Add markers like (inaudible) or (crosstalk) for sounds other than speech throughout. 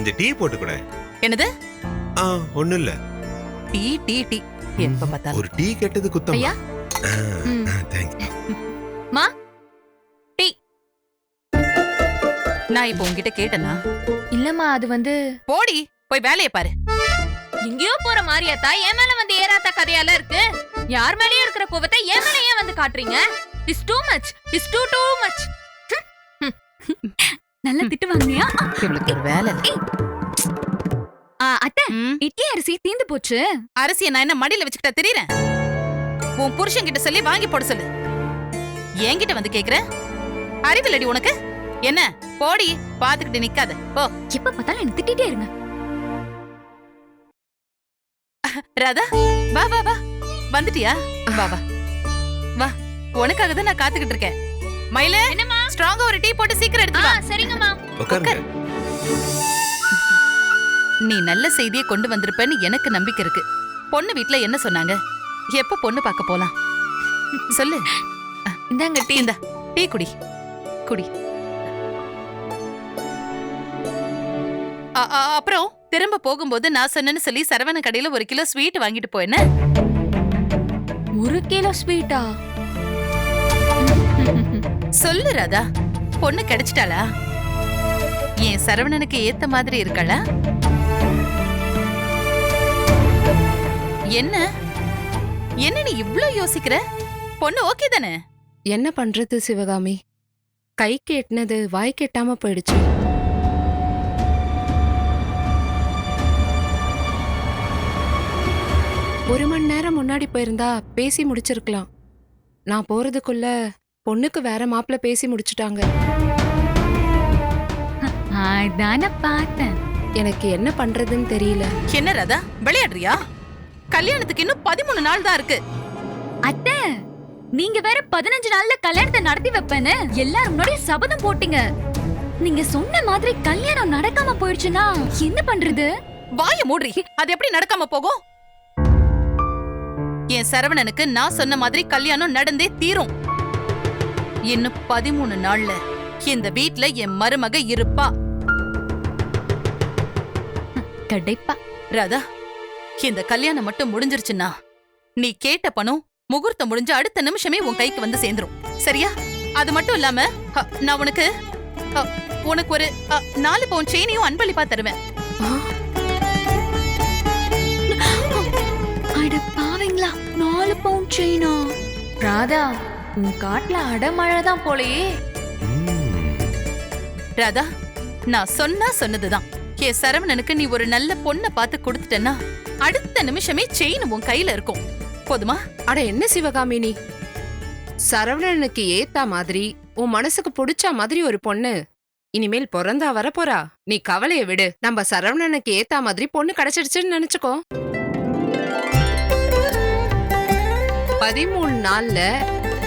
கொஞ்சம் டீ போட்டு கூட என்னது? ஆ ஒண்ணும் இல்ல டீ டீ டீ. எப்ப பார்த்தாலும். ஒரு டீ கெட்டது குத்தம்? ஐயா. ம். தேங்க்ஸ் நான் இப்போ உன்கிட்ட கேட்டேனா இல்லம்மா அது வந்து போடி போய் வேலையை பாரு. எங்கேயோ போற மாரியாத்தா என் மேல வந்து ஏறாத்த கதையால இருக்கு. யார் மேலயும் இருக்கிற கோவத்தை என் மேல ஏன் வந்து காட்டுறீங்க? Is too much is too too much நல்லா திட்டு வாங்கினியா இவளுக்கு ஒரு வேலை. அத்தை இட்லி அரிசி தீந்து போச்சு. அரிசியை நான் என்ன மடியில வச்சுக்கிட்டா தெரியறேன் உன் புருஷன் கிட்ட சொல்லி வாங்கி போட சொல்லு. என்கிட்ட வந்து கேக்குற? அறிவில்லடி உனக்கு? என்ன? போடி பாத்துக்கிட்டு நிக்காத. போ. எப்ப பார்த்தாலும் என்ன திட்டிட்டே இருங்க. ராதா வா வா வா. வந்துட்டியா? வா வா. வா உனக்காக தான் நான் காத்துக்கிட்டு இருக்கேன். மயில என்னம்மா? ஸ்ட்ராங்கா ஒரு டீ போட்டு சீக்கிரம் எடுத்து வா. சரிங்கம்மா. உட்காருங்க நீ நல்ல செய்தியை கொண்டு வந்திருப்பேன்னு எனக்கு நம்பிக்கை இருக்கு. பொண்ணு வீட்ல என்ன சொன்னாங்க? எப்ப பொண்ணு பார்க்க போலாம்? சொல்லு. இந்தாங்க டீ. இந்தா டீ குடி. குடி. அப்புறம் திரும்ப போகும்போது நான் சொன்னேன்னு சொல்லி சரவண கடையில ஒரு கிலோ ஸ்வீட் வாங்கிட்டு போயேன ஒரு கிலோ ஸ்வீட்டா? சொல்லு ராதா. பொண்ணு கிடைச்சிட்டாளா? என் சரவணனுக்கு ஏத்த மாதிரி இருக்காளா? என்ன? என்ன நீ இவ்ளோ யோசிக்கிற? பொண்ணு ஓகே தானே? என்ன பண்றது சிவகாமி? கை கேட்டினது வாய் கெட்டாம போயிடுச்சு. ஒரு மணி நேரம் முன்னாடி போயிருந்தா பேசி முடிச்சிருக்கலாம். நான் போறதுக்குள்ள பொண்ணுக்கு வேற மாப்பிள்ள பேசி முடிச்சிட்டாங்க. அதான பார்த்தேன். எனக்கு என்ன பண்றதுன்னு தெரியல. என்ன ராதா விளையாடுறியா? கல்யாணத்துக்கு இன்னும் பதிமூணு நாள் தான் இருக்கு. அத்தை நீங்க வேற பதினஞ்சு நாள்ல கல்யாணத்தை நடத்தி வைப்பேன்னு எல்லாரும் முன்னாடி சபதம் போட்டீங்க. நீங்க சொன்ன மாதிரி கல்யாணம் நடக்காம போயிடுச்சுன்னா என்ன பண்றது? வாய மூடுறி அது எப்படி நடக்காம போகும்? என் சரவணனுக்கு நான் சொன்ன மாதிரி கல்யாணம் நடந்தே தீரும். இன்னும் பதிமூணு நாள்ல இந்த வீட்ல என் மருமக இருப்பா. கடைப்பா. ராதா இந்த கல்யாணம் மட்டும் முடிஞ்சிருச்சுன்னா நீ கேட்ட பணம் முகூர்த்தம் முடிஞ்ச அடுத்த நிமிஷமே உன் கைக்கு வந்து சேர்ந்துரும். சரியா? அது மட்டும் இல்லாம அ, நான் உனக்கு அ, உனக்கு ஒரு அ, நாலு பவுன் செயினையும் அன்பளிப்பா தருவேன். அட பாவீங்களா நாலு பவுண்ட் செயினா ராதா உன் காட்டுல அடமழை தான் போலயே. ராதா நான் சொன்னா சொன்னதுதான். என் சரவணனுக்கு நீ ஒரு நல்ல பொண்ணை பார்த்து கொடுத்துட்டேன்னா அடுத்த நிமிஷமே செயின் உன் கையில இருக்கும். போதுமா? அட என்ன சிவகாமி நீ? சரவணனுக்கு ஏத்தா மாதிரி உன் மனசுக்கு பிடிச்ச மாதிரி ஒரு பொண்ணு. இனிமேல் பிறந்தா வரப்போறா. நீ கவலைய விடு. நம்ம சரவணனுக்கு ஏத்தா மாதிரி பொண்ணு கிடைச்சிடுச்சுன்னு நினைச்சுக்கோ. பதிமூணு நாள்ல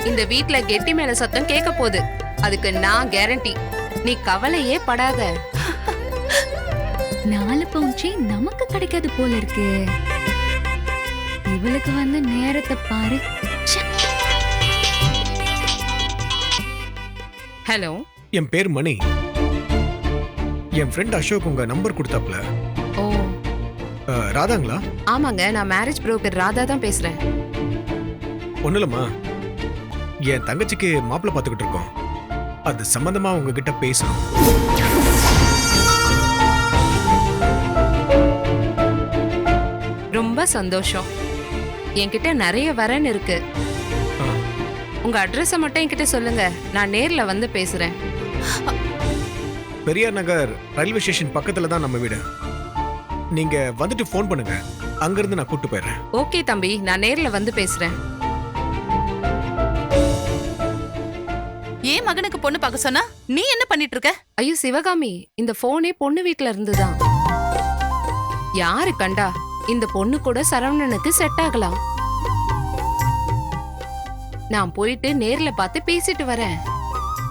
இந்த வீட்ல கெட்டி மேல சத்தம் கேட்க போகுது. அதுக்கு நான் கேரண்டி நீ கவலையே படாத. (laughs) நாலு செயின் நமக்கு கிடைக்காது போல இருக்கு. இவளுக்கு வந்து நேரத்தை பாரு. ஹலோ என் பேர் மணி. என் ஃப்ரெண்ட் அசோக் உங்க நம்பர் கொடுத்தாப்ல ஓ. ராதாங்களா? ஆமாங்க நான் மேரேஜ் புரோக்கர் ராதா தான் பேசுறேன். இல்லைம்மா என் தங்கச்சிக்கு மாப்பிள்ளை பார்த்துக்கிட்டு இருக்கோம். அது சம்பந்தமா உங்ககிட்ட பேசணும். ரொம்ப சந்தோஷம். என்கிட்ட நிறைய வரன் இருக்கு. உங்க அட்ரஸ மட்டும் என்கிட்ட சொல்லுங்க. நான் நேர்ல வந்து பேசுறேன். பெரியார் நகர் ரயில்வே ஸ்டேஷன் பக்கத்துல தான் நம்ம வீடு. நீங்க வந்துட்டு ஃபோன் பண்ணுங்க. அங்கிருந்து நான் கூட்டு போயிடுறேன். ஓகே தம்பி நான் நேர்ல வந்து பேசுறேன். ஏன் மகனுக்கு பொண்ணு பார்க்க சொன்னா நீ என்ன பண்ணிட்டு இருக்க? ஐயோ சிவகாமி இந்த போனே பொண்ணு வீட்ல இருந்துதான். யாரு கண்டா? இந்த பொண்ணு கூட சரவணனுக்கு செட் ஆகலாம். நான் போயிட்டு நேர்ல பார்த்து பேசிட்டு வரேன்.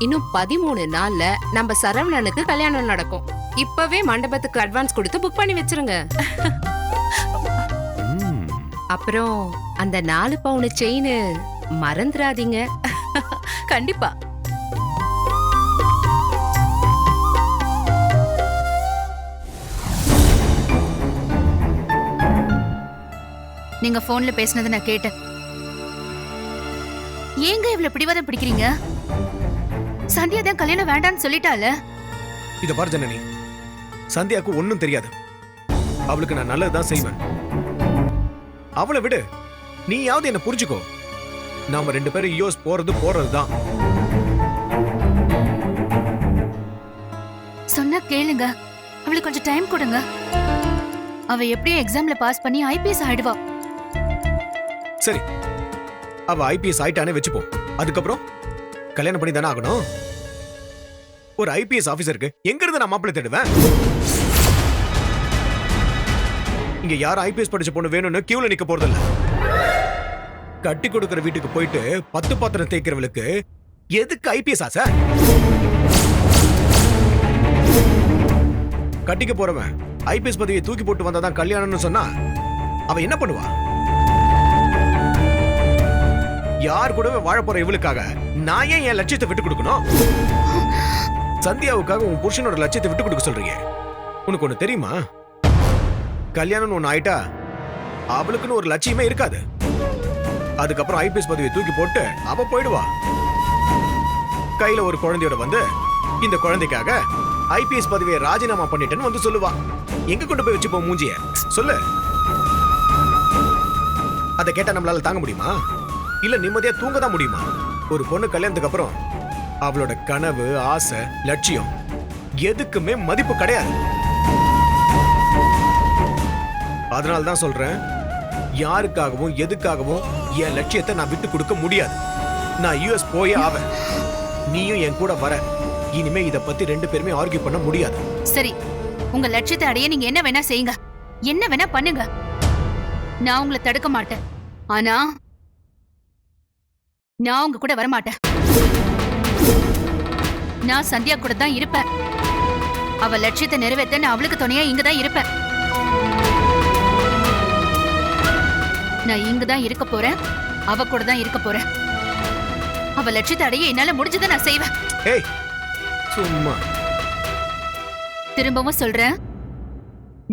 இன்னும் பதிமூணு நாள்ல நம்ம சரவணனுக்கு கல்யாணம் நடக்கும். இப்பவே மண்டபத்துக்கு அட்வான்ஸ் கொடுத்து புக் பண்ணி வச்சிருங்க. அப்புறம் அந்த நாலு பவுனு செயின் மறந்துடாதீங்க கண்டிப்பா. நீங்க போன்ல பேசினதை நான் கேட்டேன். ஏங்க இவ்வளவு பிடிவாதம் பிடிக்கிறீங்க? சந்தியா தான் கல்யாணம் வேண்டாம்னு சொல்லிட்டால? இத பாரு ஜனனி. சந்தியாக்கு ஒண்ணும் தெரியாது. அவளுக்கு நான் நல்லதுதான் செய்வேன். அவளை விடு. நீயாவது என்ன புரிஞ்சுக்கோ. நாம ரெண்டு பேரும் யூஎஸ் போறது போறதுதான். சொன்னா கேளுங்க. அவளுக்கு கொஞ்சம் டைம் கொடுங்க. அவ எப்படியும் எக்ஸாம்ல பாஸ் பண்ணி ஐபிஎஸ் ஆயிடுவா. சரி. அவ ஐபிஎஸ் ஆயிட்டானே வச்சுப்போம் அதுக்கப்புறம் கல்யாணம் பண்ணி தானே ஆகணும். ஒரு ஐபிஎஸ் ஆபீசருக்கு எங்க இருந்து நான் மாப்பிள்ளை தேடுவேன்? இங்க யார் ஐபிஎஸ் படிச்ச பொண்ணு வேணும்னு கியூல நிக்க போறதில்ல. கட்டி கொடுக்கிற வீட்டுக்கு போயிட்டு பத்து பாத்திரம் தேய்க்கிறவளுக்கு எதுக்கு ஐபிஎஸ் ஆசை? கட்டிக்க போறவன் ஐபிஎஸ் பதவியை தூக்கி போட்டு வந்தாதான் கல்யாணம்னு சொன்னா அவன் என்ன பண்ணுவான் யார் கூடவே வாழ போற இவளுக்காக நான் ஏன் என் லட்சியத்தை விட்டு கொடுக்கணும்? சந்தியாவுக்காக உன் புருஷனோட லட்சியத்தை விட்டு கொடுக்க சொல்றீங்க. உனக்கு ஒண்ணு தெரியுமா? கல்யாணம்னு ஒண்ணு ஆயிட்டா அவளுக்குன்னு ஒரு லட்சியமே இருக்காது. அதுக்கப்புறம் ஐபிஎஸ் பதவியை தூக்கி போட்டு அவ போயிடுவா. கையில ஒரு குழந்தையோட வந்து இந்த குழந்தைக்காக ஐபிஎஸ் பதவியை ராஜினாமா பண்ணிட்டேன்னு வந்து சொல்லுவா. எங்க கொண்டு போய் வச்சுப்போம் மூஞ்சிய? சொல்லு. அதை கேட்டா நம்மளால தாங்க முடியுமா? இல்ல நிம்மதியா தூங்க தான் முடியுமா? ஒரு பொண்ணு கல்யாணத்துக்கு அப்புறம் அவளோட கனவு ஆசை லட்சியம் எதுக்குமே மதிப்பு கிடையாது. அதனால தான் சொல்றேன் யாருக்காகவும் எதுக்காகவும் என் லட்சியத்தை நான் விட்டு கொடுக்க முடியாது. நான் யூஎஸ் போயே ஆவேன். நீயும் என் கூட வர. இனிமே இத பத்தி ரெண்டு பேருமே ஆர்கியூ பண்ண முடியாது. சரி உங்க லட்சியத்தை அடைய நீங்க என்ன வேணா செய்யுங்க. என்ன வேணா பண்ணுங்க. நான் உங்களை தடுக்க மாட்டேன். ஆனா நான் உங்க கூட வர மாட்டேன் நான் சந்தியா கூட தான் இருப்பேன். அவ லட்சியத்தை நிறைவேற்ற நான் அவளுக்கு துணையா இங்க தான் இருப்பேன். நான் இங்க தான் இருக்க போறேன். அவ கூட தான் இருக்க போறேன். அவ லட்சியத்தை அடைய என்னால முடிஞ்சதை நான் செய்வேன். சும்மா. திரும்பவும் சொல்றேன்.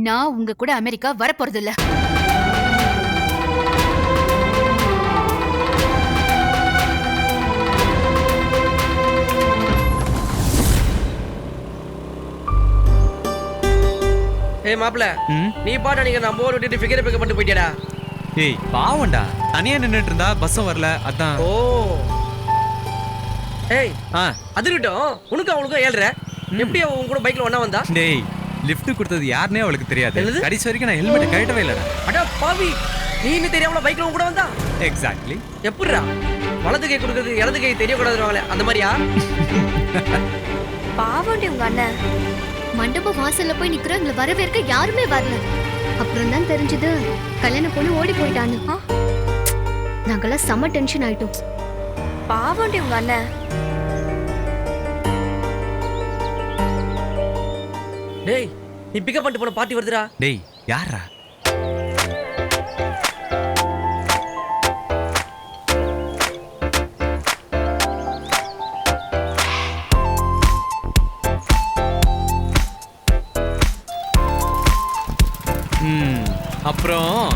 நான் உங்க கூட அமெரிக்கா வரப்போறது ஏய் மாப்ள? நீ பாட்டு நீங்க நம்ம ஊர் விட்டுட்டு ஃபிகர் பிக்கப் பண்ணிட்டு போயிட்டியடா. ஏய் பாவம்டா. தனியா நின்னுட்டு இருந்தா பஸ்ஸும் வரல அதான். ஓ. ஏய் ஆ. அது இருக்கட்டும் உனக்கு அவனுக்கும் ஏழ்ற. எப்படி அவன் உன் கூட பைக்ல ஒண்ணா வந்தா? டேய் லிஃப்ட் கொடுத்தது யாருனே அவளுக்கு தெரியாது? கடைசி வரைக்கும் நான் ஹெல்மெட் கழட்டவே இல்லடா. அட பாவி. நீ இன்னும் தெரியாமல பைக்ல உன் கூட வந்தா? எக்ஸாக்ட்லி எப்படிடா வலது கை கொடுக்கறது இடது கை தெரியக்கூடாதுவாங்களே அந்த மாதிரியா? பாவண்டி உங்க அண்ணன். மண்டப வாசல்ல போய் நிக்கிறோம். எங்களை வரவேற்க யாருமே வரல. அப்புறம் தான் தெரிஞ்சது கல்யாண பொண்ணு ஓடி போயிட்டான்னு? நாங்கெல்லாம் செம்ம டென்ஷன் ஆயிட்டோம். பாவண்டி உங்க அண்ணன் டேய் நீ பிக்கப் பண்ணிட்டு போன பாட்டி வருதுடா. டேய் யாரா அப்புறம்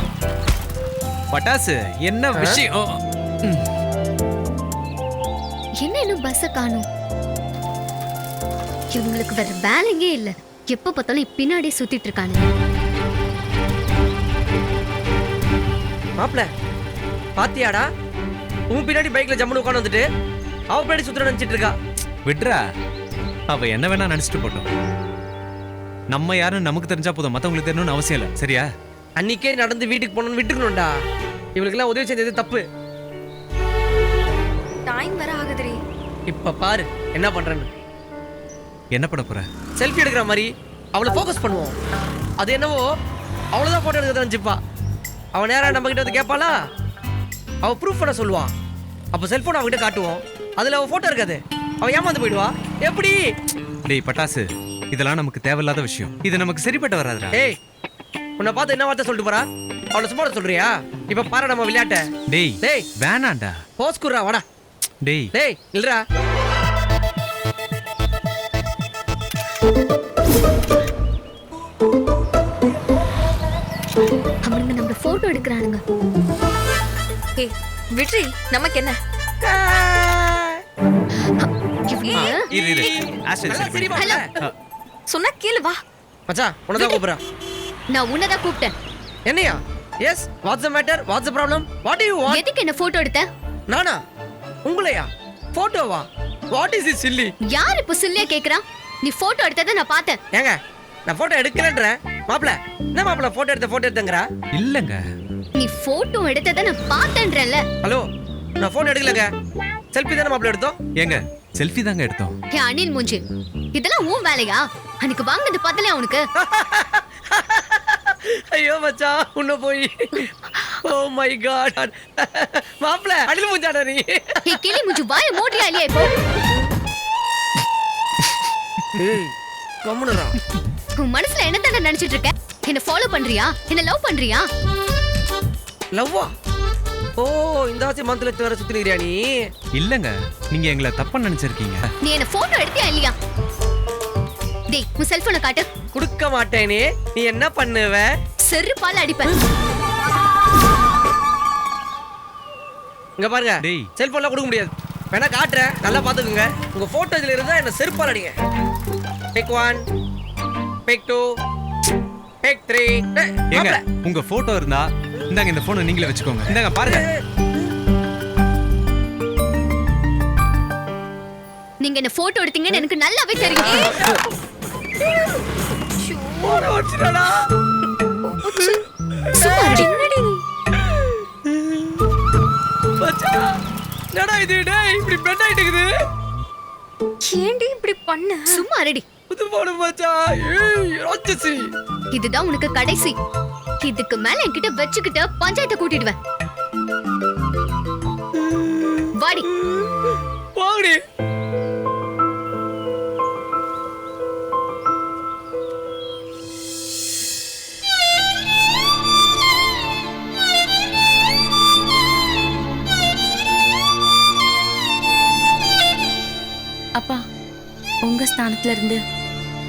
பட்டாசு? என்ன விஷயம்? என்ன இன்னும் பஸ்ஸ காணும்? இவங்களுக்கு வேற வேலையே இல்ல. எப்ப பார்த்தாலும் பின்னாடி சுத்திட்டு இருக்கானுங்க. மாப்ள பாத்தியாடா? உன் பின்னாடி பைக்ல ஜம்முன்னு உட்காந்து வந்துட்டு அவ பின்னாடி சுத்துற நினைச்சிட்டு இருக்கா. விட்றா. அவ என்ன வேணா நினைச்சிட்டு போட்டோம். நம்ம யாருன்னு நமக்கு தெரிஞ்சா போதும். மத்தவங்களுக்கு தெரியணும்னு அவசியம் இல்லை. சரியா? அன்னைக்கே நடந்து வீட்டுக்கு போகணும்னு விட்டுக்கணும்டா. இவளுக்கெல்லாம் உதவி செஞ்சது தப்பு. டைம் வர ஆகுதுரி இப்ப பாரு என்ன பண்றேன்னு. என்ன பண்ண போற? செல்ஃபி எடுக்கிற மாதிரி அவளை ஃபோக்கஸ் பண்ணுவோம். அது என்னவோ அவ்வளோதான் ஃபோட்டோ எடுக்கிறத நினச்சிப்பா. அவன் நேரா நம்ம கிட்ட வந்து கேட்பாளா? அவள் ப்ரூஃப் பண்ண சொல்லுவான். அப்போ செல்ஃபோன் அவகிட்ட காட்டுவோம். அதில் அவள் ஃபோட்டோ இருக்காது. அவள் ஏமாந்து போயிடுவா. எப்படி? டேய் பட்டாசு. இதெல்லாம் நமக்கு தேவையில்லாத விஷயம். இது நமக்கு சரிப்பட்டு வராதுடா. ஏய் உன்னை பார்த்து என்ன வார்த்தை சொல்லிட்டு போறா? அவளை சும்மா விட சொல்றியா? இப்போ பாரு நம்ம விளையாட்ட. டேய் டேய் வேணாண்டா போஸ் குர்ரா வாடா. டேய். டேய் இல்லடா அவனுங்க நம்ம போட்டோ எடுக்கிறானுங்க. விட்ரி நமக்கு என்ன? இரு சரி? சொன்னா கீழே வா. மச்சான் உனதான் கூப்பிடுறேன். நான் உன்னதான் கூப்பிட்டேன். என்னையா? Yes what's the matter what's the problem what you want எதுக்கு என்ன போட்டோ எடுத்த? நானா? உங்களையா? போட்டோவா வாட் இஸ் இஸ் சில்லி யார் இப்ப சில்லியா கேக்குறான் நீ போட்டோ எடுத்ததை நான் பார்த்தேன். ஏங்க நான் போட்டோ எடுக்கலன்றேன் மாப்ள என்ன மாப்ள போட்டோ எடுத்த போட்டோ எடுத்தங்கறா? இல்லங்க. நீ போட்டோ எடுத்ததை நான் பார்த்தேன்றேன்ல. ஹலோ நான் போட்டோ எடுக்கலங்க. செல்ஃபி தானே மாப்ள எடுத்தோம்? ஏங்க செல்ஃபி தாங்க எடுத்தோம். ஏ அனில் மூஞ்சி. இதெல்லாம் உன் வேலையா? அன்னைக்கு வாங்கினது பார்த்தலையா உனக்கு? (laughs) ஐயோ மச்சான் உன்ன போய். ஓ மை காட் மாப்ள அடில மூஞ்சாடா நீ. ஏ கிளி மூஞ்சி வாய மூடியா இல்லையா இப்போ? ஏய் கம்முனுடா. உன் மனசுல என்ன தானே நினைச்சிட்டு இருக்க? என்ன ஃபாலோ பண்றியா? என்ன லவ் பண்றியா? லவ்வா ஓ இந்த ஆசி மந்த்ல வர சுத்தினியா நீ? இல்லங்க நீங்க எங்களை தப்பா நினைச்சிருக்கீங்க. நீ என்ன போட்டோ எடுத்தியா இல்லையா? டேய் உன் செல்போனை காட்டு. குடுக்க மாட்டேனே. நீ என்ன பண்ணுவ? செருப்பால அடிப்பேன். இங்க பாருங்க. டேய். செல்போன்லாம் கொடுக்க முடியாது. வேணா காட்டுறேன். நல்லா பாத்துக்கோங்க உங்க போட்டோ இதுல இருந்தா என்ன செருப்பால் அடிங்க. Pick one pick two pick three ஏங்க உங்க போட்டோ இருந்தா இந்தாங்க இந்த போனை நீங்களே வச்சுக்கோங்க. இந்தாங்க பாருங்க. நீங்க என்ன போட்டோ எடுத்தீங்கன்னு எனக்கு நல்லாவே தெரியும். என்னடா இது? டேய் இப்படி பெட் ஏண்டி இப்படி பண்ண? சும்மா ரெடி புது போடு மச்சான் ஏய் ராட்சசி. இதுதான் உனக்கு கடைசி. இதுக்கு மேல என்கிட்ட வச்சுக்கிட்ட பஞ்சாயத்தை கூட்டிடுவேன். வாடி. உங்க ஸ்தானத்துல இருந்து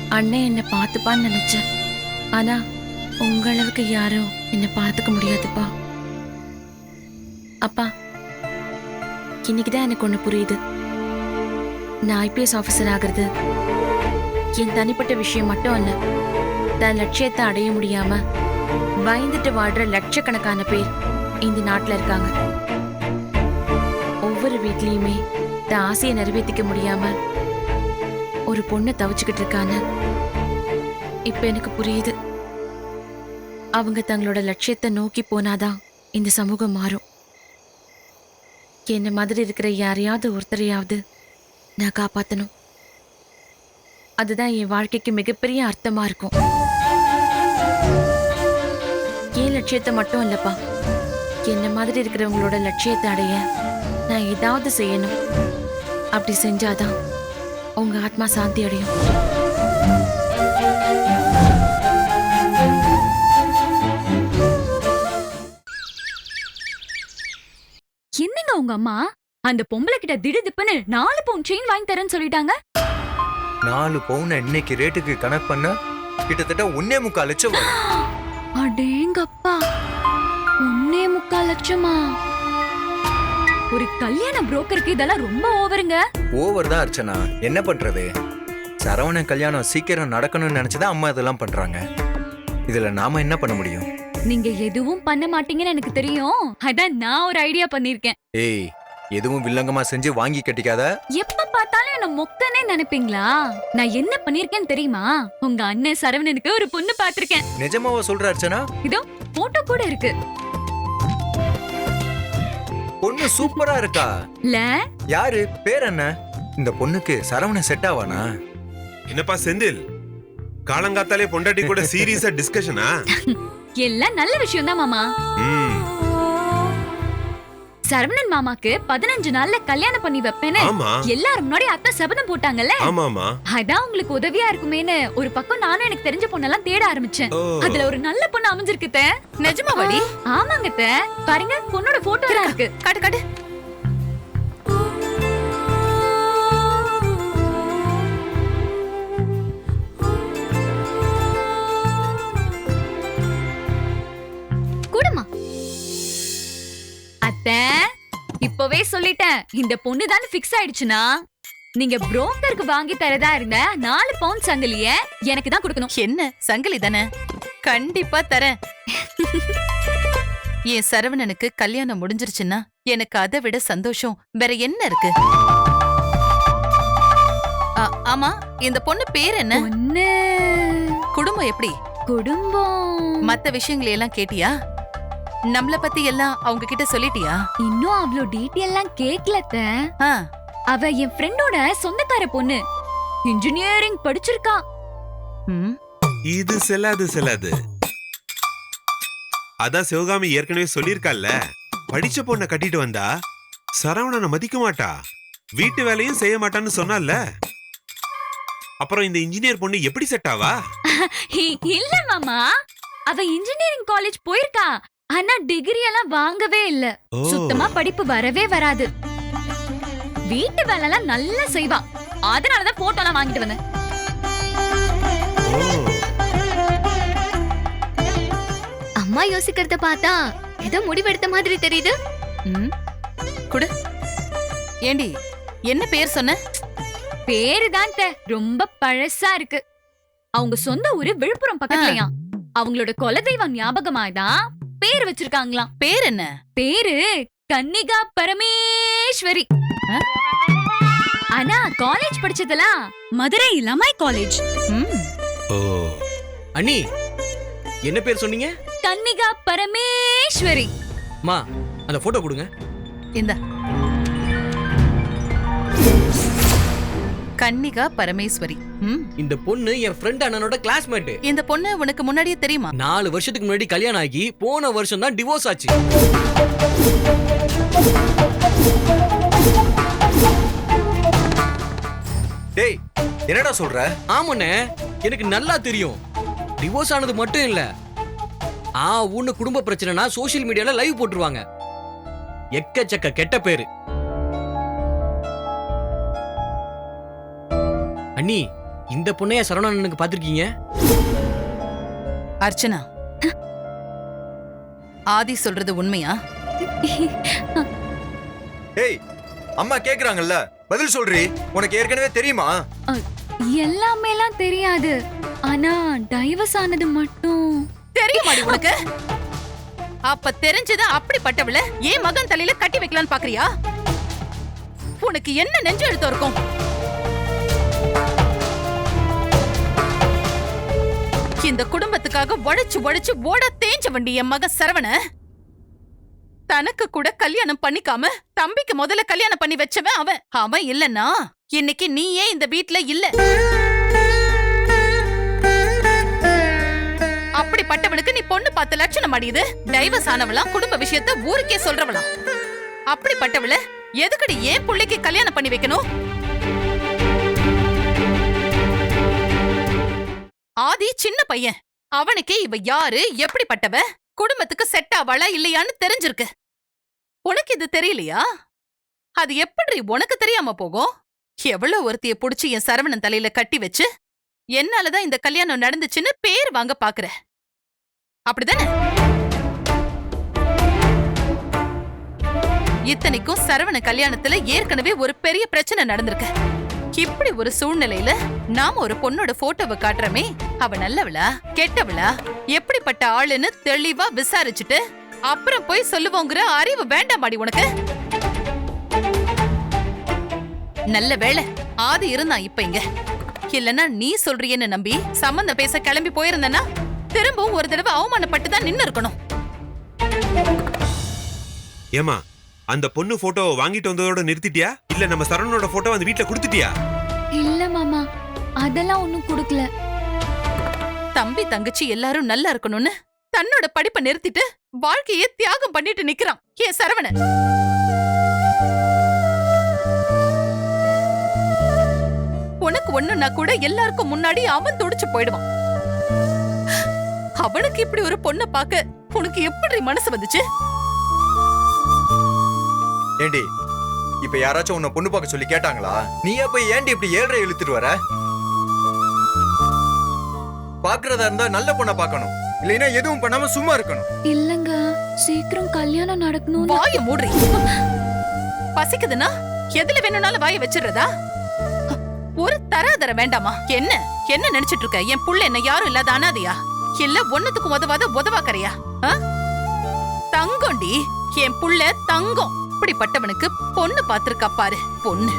அண்ணன் என்னை பார்த்துப்பான்னு நினைச்சேன். ஆனா உங்க அளவுக்கு யாரும் என்னை பார்த்துக்க முடியாதுப்பா. அப்பா இன்னைக்குதான் எனக்கு ஒன்று புரியுது. நான் ஐபிஎஸ் ஆஃபீஸர் ஆகிறது என் தனிப்பட்ட விஷயம் மட்டும் அல்ல தன் லட்சியத்தை அடைய முடியாம பயந்துட்டு வாடுற லட்சக்கணக்கான பேர் இந்த நாட்டில் இருக்காங்க. ஒவ்வொரு வீட்லேயுமே தன் ஆசையை நிறைவேற்றிக்க முடியாம ஒரு பொண்ணை தவிச்சுக்கிட்டு இருக்கான்னு. இப்ப எனக்கு புரியுது. அவங்க தங்களோட லட்சியத்தை நோக்கி போனாதான் இந்த சமூகம் மாறும். என்ன மாதிரி இருக்கிற யாரையாவது ஒருத்தரையாவது நான் காப்பாத்தணும். அதுதான் என் வாழ்க்கைக்கு மிகப்பெரிய அர்த்தமா இருக்கும். என் லட்சியத்தை மட்டும் இல்லப்பா. என்ன மாதிரி இருக்கிறவங்களோட லட்சியத்தை அடைய நான் ஏதாவது செய்யணும். அப்படி செஞ்சாதான் உங்க ஆத்மா சாந்தி அடையும். என்னங்க உங்க அம்மா? அந்த பொம்பளை கிட்ட திடுதிப்புன்னு நாலு பவுன் செயின் வாங்கி தரேன்னு சொல்லிட்டாங்க. நாலு பவுன் இன்னைக்கு ரேட்டுக்கு கணக்கு பண்ண கிட்டத்தட்ட ஒன்னே முக்கால் லட்சம் அடேங்கப்பா. ஒன்னே முக்கால் லட்சமா? ஒரு கல்யாண புரோக்கருக்கு இதெல்லாம் ரொம்ப ஓவருங்க ஓவர் தான் அர்ச்சனா. என்ன பண்றது? சரவணன் கல்யாணம் சீக்கிரம் நடக்கணும்னு நினைச்சுதான் அம்மா இதெல்லாம் பண்றாங்க. இதுல நாம என்ன பண்ண முடியும்? நீங்க எதுவும் பண்ண மாட்டீங்கன்னு எனக்கு தெரியும். அதான் நான் ஒரு ஐடியா பண்ணிருக்கேன் ஏய் எதுவும் வில்லங்கமா செஞ்சு வாங்கி கட்டிக்காத? எப்ப பார்த்தாலும் என்ன மொக்கனே நினைப்பீங்களா? நான் என்ன பண்ணிருக்கேன்னு தெரியுமா? உங்க அண்ணன் சரவணனுக்கு ஒரு பொண்ணு பாத்திருக்கேன் நிஜமாவா சொல்ற அர்ச்சனா? இதோ போட்டோ கூட இருக்கு. பொண்ணு சூப்பரா இருக்கா? இல்ல யாரு? பேர் என்ன இந்த பொண்ணுக்கு சரவணன் செட் ஆவானா? என்னப்பா செந்தில்? காலங்காத்தாலே பொண்டாட்டி கூட சீரியஸா டிஸ்கஷனா (laughs) எல்லாம் நல்ல விஷயம் தான் மாமா. ம். சரவணன் மாமாக்கு பதினஞ்சு நாள்ல கல்யாணம் பண்ணி வைப்பேன்னு ஆமா. எல்லாரும் முன்னாடி அத்தை சபதம் போட்டாங்கல்ல? ஆமாமா அதான் உங்களுக்கு உதவியா இருக்குமேன்னு ஒரு பக்கம் நானும் எனக்கு தெரிஞ்ச பொண்ணெல்லாம் தேட ஆரம்பிச்சேன். அதுல ஒரு நல்ல பொண்ணு அமைஞ்சிருக்கு அத்தை. நிஜமாவாடி? ஆமாங்க அத்தை. பாருங்க பொண்ணோட போட்டோ எல்லாம் இருக்கு. காட்டு காட்டு. அத்தை அப்பவே சொல்லிட்டேன். இந்த பொண்ணு தான் ஃபிக்ஸ் ஆயிடுச்சுன்னா? நீங்க புரோக்கருக்கு வாங்கி தரதா இருந்த நாலு பவுண்ட் சங்கிலிய எனக்கு தான் கொடுக்கணும். என்ன? சங்கிலி தானே? கண்டிப்பா தரேன். (laughs) என் சரவணனுக்கு கல்யாணம் முடிஞ்சிருச்சுன்னா எனக்கு அதை விட சந்தோஷம் வேற என்ன இருக்கு? ஆமா இந்த பொண்ணு பேர் என்ன? குடும்பம் எப்படி? குடும்பம். மத்த விஷயங்களை எல்லாம் கேட்டியா? நம்மள பத்தி எல்லாம் அவங்க கிட்ட சொல்லிட்டியா? இன்னும் அவ்வளோ டீட்டெயில்லாம் கேக்கலத்த ஆ, அவ என் ஃப்ரெண்டோட சொந்தக்கார பொண்ணு. இன்ஜினியரிங் படிச்சிருக்கா. ம், இது செல்லாது செல்லாது. அதான் சிவகாமி ஏற்கனவே சொல்லியிருக்கால்ல படிச்ச பொண்ணை கட்டிட்டு வந்தா சரவணனை மதிக்க மாட்டா. வீட்டு வேலையும் செய்ய மாட்டான்னு சொன்னால அப்புறம் இந்த இன்ஜினியர் பொண்ணு எப்படி செட் ஆவா? (laughs) இ- இல்ல மாமா. அவ இன்ஜினியரிங் காலேஜ் போயிருக்கா. ஆனா டிகிரி எல்லாம் வாங்கவே இல்ல. ஓ. சுத்தமா படிப்பு வரவே வராது. வீட்டு வேலை எல்லாம் நல்லா செய்வா. அதனாலதான் போட்டோ எல்லாம் வாங்கிட்டு வந்தேன். ஓ. அம்மா யோசிக்கிறத பார்த்தா ஏதோ முடிவெடுத்த மாதிரி தெரியுது. ம். குடு. ஏண்டி என்ன பேர் சொன்ன? பேரு தான் ரொம்ப பழசா இருக்கு. அவங்க சொந்த ஊரு விழுப்புரம் பக்கத்துலயா அவங்களோட குலதெய்வம் ஞாபகமாதான் பேர் வச்சிருக்காங்களாம். பேர் என்ன பேரு கன்னிகா பரமேஸ்வரி? ஆனா காலேஜ் படிச்சதெல்லாம் மதுரை இளமாய் காலேஜ் ஓ. அண்ணி என்ன பேர் சொன்னீங்க? கன்னிகா பரமேஸ்வரி. மா அந்த போட்டோ கொடுங்க. இந்தா. கன்னிகா பரமேஸ்வரி. ம், இந்த பொண்ணு என் ஃப்ரெண்ட் அண்ணனோட கிளாஸ்மேட் இந்த பொண்ணு உனக்கு முன்னாடியே தெரியுமா? நாலு வருஷத்துக்கு முன்னாடி கல்யாணம் ஆகி போன வருஷம் தான் டிவோர்ஸ் ஆச்சு. டேய் என்னடா சொல்ற? ஆமாண்ணே எனக்கு நல்லா தெரியும். டிவோர்ஸ் ஆனது மட்டும் இல்ல ஆ உன்னு குடும்ப பிரச்சனைனா சோஷியல் மீடியால லைவ் போட்டுருவாங்க. எக்கச்சக்க கெட்ட பேரு. அண்ணி இந்த பொண்ணைய சரவணனுக்கு பாத்திருக்கீங்க அர்ச்சனா. ஆதி சொல்றது உண்மையா? டேய் அம்மா கேக்குறாங்கல்ல பதில் சொல்றி. உனக்கு ஏற்கனவே தெரியுமா? எல்லாமேலாம் தெரியாது. ஆனா டைவர்ஸ் ஆனது மட்டும். தெரியுமாடி உனக்கு? அப்ப தெரிஞ்சது அப்படிப்பட்டவள ஏன் மகன் தலையில கட்டி வைக்கலான்னு பாக்குறியா? உனக்கு என்ன நெஞ்சு எழுத்து இருக்கும்? இந்த குடும்பத்துக்காக உழைச்சு உழைச்சு ஓட தேஞ்ச வண்டி என் மக சரவண. தனக்கு கூட கல்யாணம் பண்ணிக்காம தம்பிக்கு முதல்ல கல்யாணம் பண்ணி வச்சவன் அவன். அவன் இல்லனா இன்னைக்கு நீ ஏன் இந்த வீட்ல இல்ல. அப்படிப்பட்டவனுக்கு நீ பொண்ணு பார்த்த லட்சணம் அடியுது. டைவர்ஸ் ஆனவளாம் குடும்ப விஷயத்த ஊருக்கே சொல்றவளாம். அப்படிப்பட்டவள எதுக்கடி ஏன் பிள்ளைக்கு கல்யாணம் பண்ணி வைக்கணும்? ஆதி சின்ன பையன். அவனுக்கே இவ யாரு எப்படிப்பட்டவ குடும்பத்துக்கு செட் ஆவாளா இல்லையான்னு தெரிஞ்சிருக்கு. உனக்கு இது தெரியலையா? அது எப்படி உனக்கு தெரியாம போகும்? எவ்வளவு ஒருத்திய புடிச்சு என் சரவணன் தலையில கட்டி வச்சு என்னாலதான் இந்த கல்யாணம் நடந்துச்சுன்னு பேர் வாங்க பாக்குற. அப்படிதானே? இத்தனைக்கும் சரவண கல்யாணத்துல ஏற்கனவே ஒரு பெரிய பிரச்சனை நடந்திருக்கு. இப்படி ஒரு சூழ்நிலையில நாம ஒரு பொண்ணோட போட்டோவை காட்டுறமே. அவ நல்லவளா? கெட்டவளா? எப்படிப்பட்ட ஆளுன்னு தெளிவா விசாரிச்சுட்டு அப்புறம் போய் சொல்லுவோங்கிற அறிவு வேண்டாமாடி உனக்கு? நல்ல வேலை ஆதி இருந்தான் இப்ப இங்க. இல்லனா நீ சொல்றியன்னு நம்பி சம்மந்தம் பேச கிளம்பி போயிருந்தனா திரும்பவும் ஒரு தடவை அவமானப்பட்டு தான் நின்னு இருக்கணும் ஏமா அந்த பொண்ணு போட்டோவை வாங்கிட்டு வந்ததோட நிறுத்திட்டியா? இல்ல நம்ம சரவணனோட போட்டோ அந்த வீட்ல கொடுத்துட்டியா? இல்ல மாமா அதெல்லாம் ஒண்ணும் கொடுக்கல. தம்பி தங்கச்சி எல்லாரும் நல்லா இருக்கணும்னு தன்னோட படிப்பை நிறுத்திட்டு வாழ்க்கையே தியாகம் பண்ணிட்டு நிக்கிறான். ஏன் சரவணன். உனக்கு ஒண்ணுன்னா கூட எல்லாருக்கும் முன்னாடி அவன் துடிச்சு போயிடுவான். அவனுக்கு இப்படி ஒரு பொண்ணை பார்க்க உனக்கு எப்படி மனசு வந்துச்சு? ஏண்டி இப்ப யாராச்சும் உன்னை பொண்ணு பார்க்க சொல்லி கேட்டாங்களா? நீ அப்ப ஏண்டி இப்படி ஏழ்ரை இழுத்துட்டு வர? பாக்குறதா இருந்தா நல்ல பொண்ணை பார்க்கணும். இல்லைன்னா எதுவும் பண்ணாம சும்மா இருக்கணும். இல்லங்க சீக்கிரம் கல்யாணம் நடக்கணும் வாய மூடுறி. பசிக்குதுன்னா எதுல வேணும்னாலும் வாய வச்சிடுறதா? ஒரு தராதர வேண்டாமா? என்ன? என்ன நினைச்சிட்டு இருக்க? என் புள்ள என்ன யாரும் இல்லாத அனாதையா? இல்ல ஒண்ணுத்துக்கும் உதவாத உதவாக்கறையா? தங்கம்டி என் புள்ள தங்கம். இப்படிப்பட்டவனுக்கு பொண்ணு பாத்திருக்கா பாரு பொண்ணு.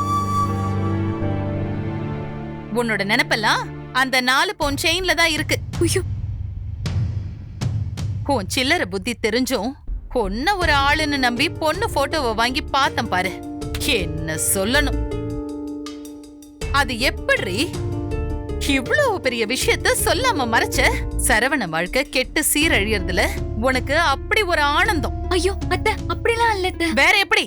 உன்னோட நினைப்பெல்லாம் அந்த நாலு பொன் செயின்ல தான் இருக்கு. உன் சில்லற புத்தி தெரிஞ்சும் பொண்ண ஒரு ஆளுன்னு நம்பி பொண்ணு போட்டோவை வாங்கி பார்த்தேன் பாரு. என்ன சொல்லணும்? அது எப்படி இவ்வளவு பெரிய விஷயத்த சொல்லாம மறைச்ச? சரவண வாழ்க்கை கெட்டு சீரழியறதுல உனக்கு அப்படி ஒரு ஆனந்தம். ஐயோ அத்த அப்படிலாம் இல்ல அத்தை. வேற எப்படி?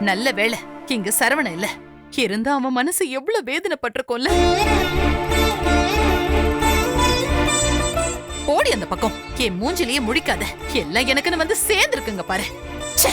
நல்ல வேளை இங்க சரவண இல்ல. இருந்தா அவன் மனசு எவ்வளவு வேதனைப்பட்டிருக்கோம்ல? போடி அந்த பக்கம். என் மூஞ்சிலேயே முழிக்காத. எல்லாம் எனக்குன்னு வந்து சேர்ந்துருக்குங்க பாரு. ச்சே.